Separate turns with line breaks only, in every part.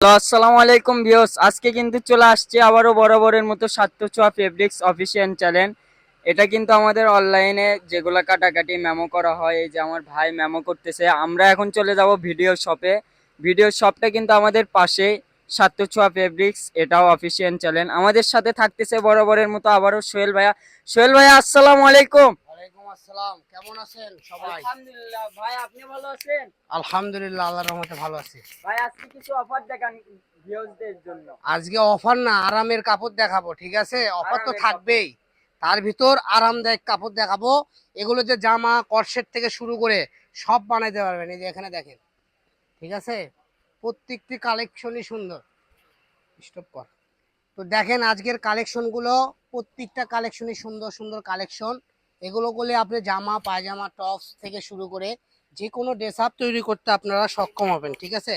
Hello, আসসালামু আলাইকুম views আজকে কিন্তু চলে আসছে আবারও বরাবরের মতো সাতশো ছোয়া ফেব্রিক্স অফিসিয়াল চ্যানেল এটা কিন্তু আমাদের অনলাইনে যেগুলা কাটাকাটি মেমো করা হয়, এই যে আমার ভাই মেমো করতেছে। আমরা এখন চলে যাব ভিডিও শপে ভিডিও শপটা কিন্তু আমাদের পাশে সাতশো ছোয়া ফেব্রিক্স এটাও অফিসিয়াল চ্যানেল আমাদের সাথে থাকতেছে বরাবরের মতো আবারও সোহেল ভাইয়া। সোহেল ভাইয়া, আসসালামু আলাইকুম।
আসসালাম কেমন আছেন সবাই?
আলহামদুলিল্লাহ ভাই আপনি ভালো আছেন?
আলহামদুলিল্লাহ আল্লাহর রহমতে ভালো আছি।
ভাই আজকে কিছু অফার দেখান ভিউজদের জন্য।
আজকে অফার না আরামের কাপড় দেখাবো ঠিক আছে? অফার তো থাকবেই। তার ভিতর আরামদায়ক কাপড় দেখাবো। এগুলো যে জামা কর্সেট থেকে শুরু করে সব বানাইতে পারবেন এই যে এখানে দেখেন ঠিক আছে? প্রত্যেকটি কালেকশনই সুন্দর। স্টপ কর। তো দেখেন আজকের কালেকশনগুলো প্রত্যেকটা কালেকশনই সুন্দর সুন্দর কালেকশন। এগুলো করলে আপনি জামা পায়জামা টপস থেকে শুরু করে যে কোনো ড্রেস আপ তৈরি করতে আপনারা সক্ষম হবেন ঠিক আছে?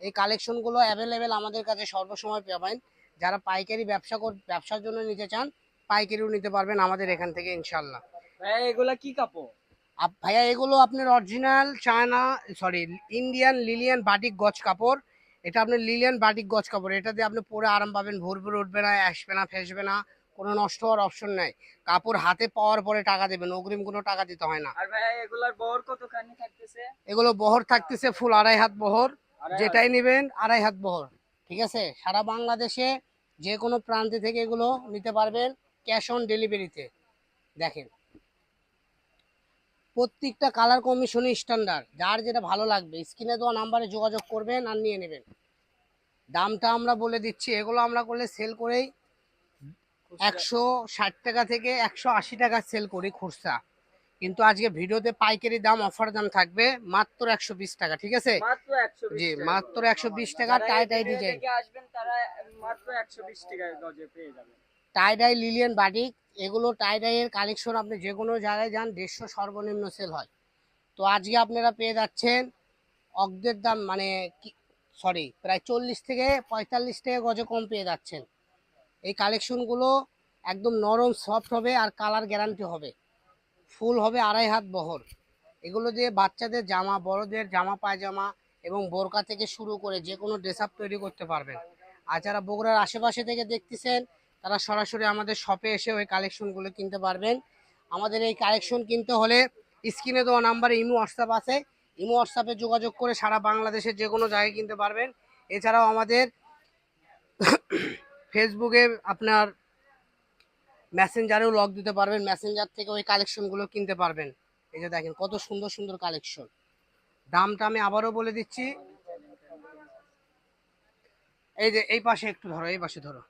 এই কালেকশনগুলো অ্যাভেলেবেল আমাদের কাছে সর্বসময় পাবেন। যারা পাইকারি ব্যবসা কর ব্যবসার জন্য নিতে চান পাইকারিও নিতে পারবেন আমাদের এখান থেকে ইনশাল্লাহ
ভাইয়া এগুলা কি কাপড়?
ভাইয়া এগুলো আপনার অরিজিনাল চায়না সরি ইন্ডিয়ান লিলিয়ান বাটিক গজ কাপড়। এটা আপনার লিলিয়ান বাটিক গজ কাপড়। এটা দিয়ে আপনি পরে আরাম পাবেন ভোর ভোর উঠবে না আসবে না ফেসবে না। কোনো নষ্ট হওয়ার অপশন নাই। কাপড় হাতে পাওয়ার পরে টাকা দেবেন অগ্রিম কোনো টাকা দিতে হয় না।
আর ভাই এগুলার বহর কতখানি থাকতেছে?
এগুলো বহর থাকতেছে ফুল আড়াই হাত বহর যেটাই নেবেন আড়াই হাত বহর ঠিক আছে? সারা বাংলাদেশে যে কোনো প্রান্তে থেকে এগুলো নিতে পারবেন ক্যাশ অন ডেলিভারিতে। দেখেন। প্রত্যেকটা কালার কমিশনই স্ট্যান্ডার্ড যার যেটা ভালো লাগবে স্ক্রিনে দেওয়া নাম্বারে যোগাযোগ করবেন আর নিয়ে নেবেন। দামটা আমরা বলে দিচ্ছি এগুলো আমরা করলে সেল করেই একশো ষাট টাকা থেকে একশো আশি টাকা সেল করি খুচরা। কিন্তু আজকে ভিডিওতে পাইকারি দাম অফার দাম থাকবে মাত্র একশো বিশ টাকা ঠিক আছে?
মাত্র 120
জি মাত্র একশো বিশ টাকা টাই টাই ডিজাইন
দেখে আসবেন তারা মাত্র 120 টাকায় গজে পেয়ে যাবেন।
টাই ডাই লিলিয়ান বাটিক এগুলো টাই ডাইয়ের কালেকশন আপনি যে কোনো জায়গায় যান দেড়শো সর্বনিম্ন সেল হয়। তো আজকে আপনারা পেয়ে যাচ্ছেন অগ্দের দাম মানে সরি প্রায় চল্লিশ থেকে পঁয়তাল্লিশ টাকা গজে কম পেয়ে যাচ্ছেন। এই কালেকশনগুলো একদম নরম সফট হবে আর কালার গ্যারান্টি হবে। ফুল হবে আড়াই হাত বহর। এগুলো দিয়ে বাচ্চাদের জামা, বড়দের জামা, পায়জামা এবং বোরকা থেকে শুরু করে যে কোনো ড্রেস আপ তৈরি করতে পারবেন। আর যারা বগুড়ার আশেপাশে থেকে দেখতেছেন, তারা সরাসরি আমাদের শপে এসে ওই কালেকশনগুলো কিনতে পারবেন। আমাদের এই কালেকশন কিনতে হলে স্ক্রিনে দেওয়া নাম্বারে ইমো হোয়াটসঅ্যাপ আছে। ইমো হোয়াটসঅ্যাপে যোগাযোগ করে সারা বাংলাদেশের যে কোনো জায়গায় কিনতে পারবেন। এছাড়াও আমাদের ফেসবুকে আপনার মেসেঞ্জারেও লগ দিতে পারবেন মেসেঞ্জার থেকে ওই কালেকশনগুলো কিনতে পারবেন। এই যে দেখেন, কত সুন্দর সুন্দর কালেকশন দামটা আমি আবারও বলে দিচ্ছি। এই যে এই পাশে একটু ধরো, এই পাশে ধরো।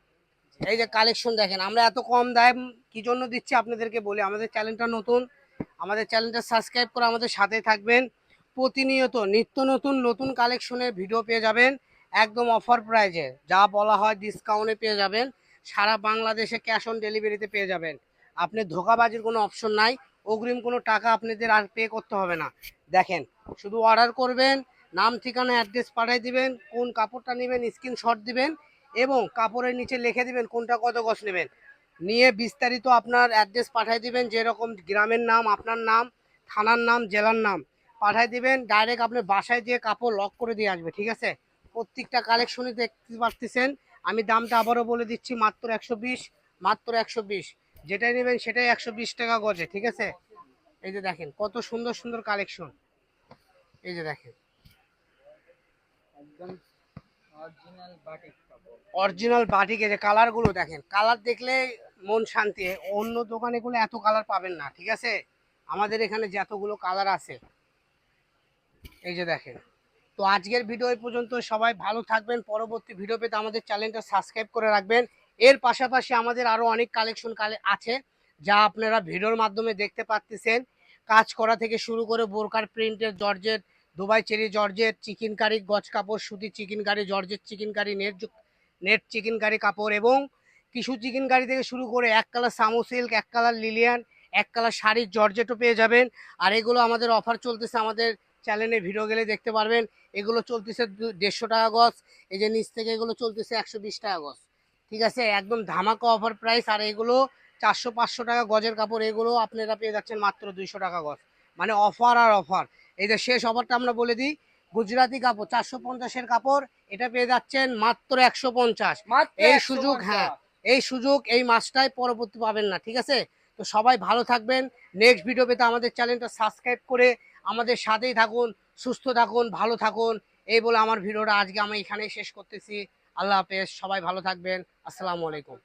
এই যে কালেকশন দেখেন, আমরা এত কম দাম কি জন্য দিচ্ছি আপনাদেরকে বলি? আমাদের চ্যানেলটা নতুন, আমাদের চ্যানেলটা সাবস্ক্রাইব করে আমাদের সাথে থাকবেন। প্রতিনিয়ত নিত্য নতুন নতুন কালেকশনের ভিডিও পেয়ে যাবেন। একদম অফার প্রাইজে যা বলা হয় ডিসকাউন্টে পেয়ে যাবেন। সারা বাংলাদেশে ক্যাশ অন ডেলিভারিতে পেয়ে যাবেন। আপনি ধোকাবাজির কোনো অপশন নাই। অগ্রিম কোনো টাকা আপনাদের আর পে করতে হবে না। দেখেন, শুধু অর্ডার করবেন, নাম, ঠিকানা অ্যাড্রেস পাঠিয়ে দিবেন, কোন কাপড়টা নেবেন স্ক্রিনশট দিবেন এবং কাপড়ের নিচে লিখে দিবেন কোনটা কত গজ নেবেন। নিয়ে বিস্তারিত আপনার অ্যাড্রেস পাঠিয়ে দিবেন, যেরকম গ্রামের নাম, আপনার নাম, থানার নাম, জেলার নাম। পাঠিয়ে দিবেন ডাইরেক্ট আপনার বাসায় যেয়ে কাপড় লক করে দিয়ে আসবে, ঠিক আছে? প্রত্যেকটা কালেকশনই দেখতে পারতেছেন। আমি দামটা আবারও বলে দিচ্ছি মাত্র একশো বিশ মাত্র একশো বিশ। যেটাই নেবেন সেটাই একশো বিশ টাকা গজে ঠিক আছে? এই যে দেখেন কত সুন্দর সুন্দর কালেকশন এই যে দেখেন।
অরিজিনাল বাটিকে
যে কালারগুলো দেখেন। কালার দেখলে মন শান্তি অন্য দোকানে গুলো এত কালার পাবেন না ঠিক আছে? আমাদের এখানে যতগুলো কালার আছে এই যে দেখেন। তো আজকের ভিডিও এই পর্যন্ত। সবাই ভালো থাকবেন। পরবর্তী ভিডিও পেতে আমাদের চ্যানেলটা সাবস্ক্রাইব করে রাখবেন। এর পাশাপাশি আমাদের আরও অনেক কালেকশন কালে আছে, যা আপনারা ভিডিওর মাধ্যমে দেখতে পাচ্ছেন কাজ করা থেকে শুরু করে বোরকার প্রিন্টের georgette, Dubai cherry georgette, chikankari গজ কাপড়, সুতি chikankari, georgette chikankari, net net chikankari কাপড় এবং কিছু চিকেন কারি থেকে শুরু করে এক কালার সামো সিল্ক এক কালার লিলিয়ান এক কালার শাড়ির জর্জেটও পেয়ে যাবেন। আর এগুলো আমাদের অফার চলতেছে আমাদের চ্যানেলে ভিডিও গেলে দেখতে পারবেন। এগুলো চলতেছে দু- দেড়শো টাকা গজ এই যে নিচ থেকে এগুলো চলতেছে একশো বিশ টাকা গজ। ঠিক আছে? একদম ধামাকা অফার প্রাইস আর এগুলো চারশো পাঁচশো টাকা গজের কাপড় এগুলো আপনারা পেয়ে যাচ্ছেন মাত্র দুইশো টাকা গজ। মানে অফার আর অফার এই যে শেষ অফারটা আমরা বলে দিই গুজরাটি কাপড় চারশো পঞ্চাশের কাপড় এটা পেয়ে যাচ্ছেন মাত্র একশো পঞ্চাশ। এই সুযোগ, হ্যাঁ। এই সুযোগ এই মাসটাই পরবর্তী পাবেন না ঠিক আছে? তো সবাই ভালো থাকবেন। নেক্সট ভিডিও পেতে আমাদের চ্যানেলটা সাবস্ক্রাইব করে আমাদের সাথেই থাকুন, সুস্থ থাকুন, ভালো থাকুন। এই বলে আমার ভিডিওটা আজকে আমি এখানেই শেষ করতেছি। আল্লাহ হাফেজ, সবাই ভালো থাকবেন। আসসালামু আলাইকুম।